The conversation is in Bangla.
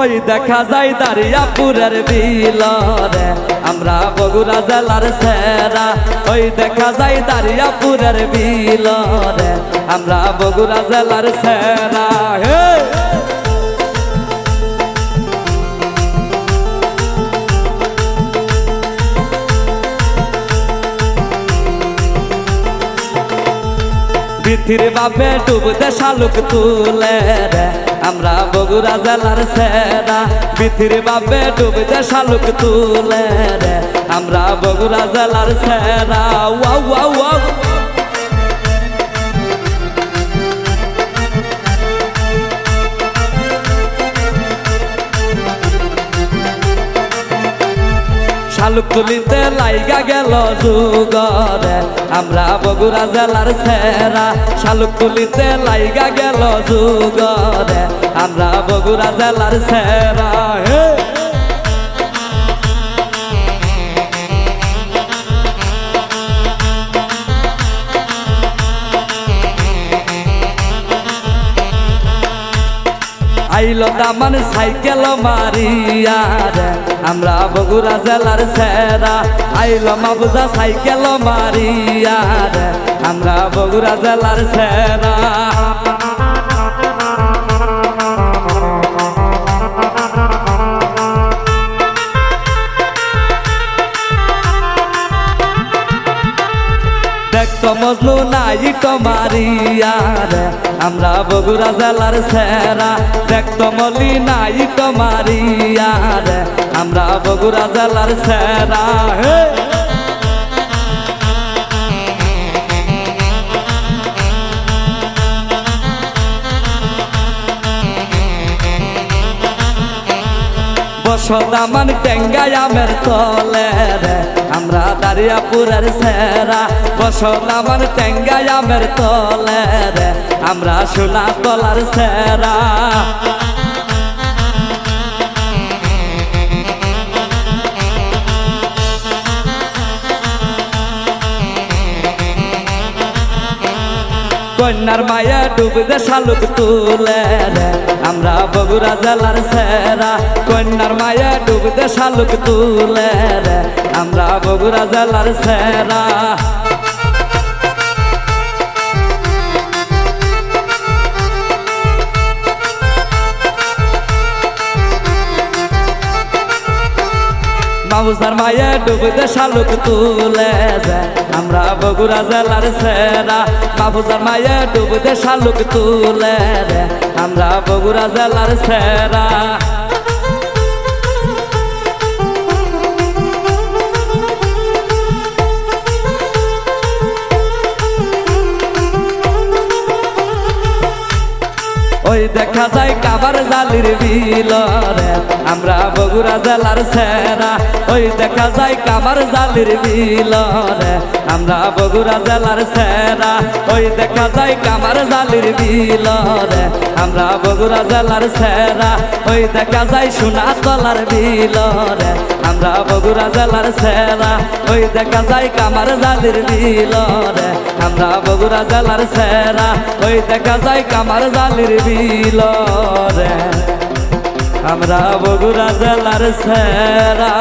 ওই দেখা যায় দারিয়াপুরের বিলরে, আমরা বগুড়া জেলার সেরা। ওই দেখা যায় দারিয়াপুরের বিলরে, আমরা বগুড়া জেলার সেরা। হে পৃথির বাপে ডুবতে শালুক তুলে রে। আমরা বগুড়া জেলার সেরা। পৃথির বাপে ডুবতে শালুক তুলে রে। আমরা বগুড়া জেলার সেরা। Wow wow wow. শালুক তুলিতে লাইগা গেল যুগরে আমরা বগুড়া জেলার সেরা শালুক তুলিতে লাইগা গেল যুগরে আমরা বগুড়া জেলার সেরা আইলো দামান সাইকেল মারিয়ার আমরা বগুড়া জেলার সেরা। আইলো মাবুজা সাইকেল মারিয়ার আমরা বগুড়া জেলার সেরা। দেখতো মজনু নাই মারিয়া রে আমরা বগুড়া জেলার সেরা। দেখতো মলি নাই মারিয়া রে আমরা বগুড়া জেলার সেরা। হে! টেঙ্গাই আমের তলে রে দারিয়াপুরের সেরা। বসদামান টেঙ্গাই আমের তলে রে। আমরা সোনা তলার সেরা। কন্যার মায়া ডুবদে শালুক তুলে আমরা বগুড়া জেলার সেরা। কন্যার মায়া ডুবদে শালুক তুলে আমরা বগুড়া জেলার সেরা। মাহুসার মায়ে ডুবতে শালুক তুলে যায় আমরা বগুড়া জেলার সেরা। মাহুসার মায়ে ডুবতে শালুক তুলে রে আমরা বগুড়া জেলার সেরা। ওই দেখা যায় কাবার জালির বিলরে। আমরা বগুড়া জেলার সেরা ওই দেখা যায় কাবার জালির বিলরে। আমরা বগুড়া জেলার সেরা ওই দেখা যায় কামার জালির বিলরে। আমরা বগুড়া জেলার সেরা ওই দেখা যায় সোনা তলার বিলরে। আমরা বগুড়া জেলার সেরা ওই দেখা যায় কামার জালির বিলরে। আমরা বগুড়া জেলার সেরা ওই দেখা যায় কামার জালির বিলরে। আমরা বগুড়া জেলার সেরা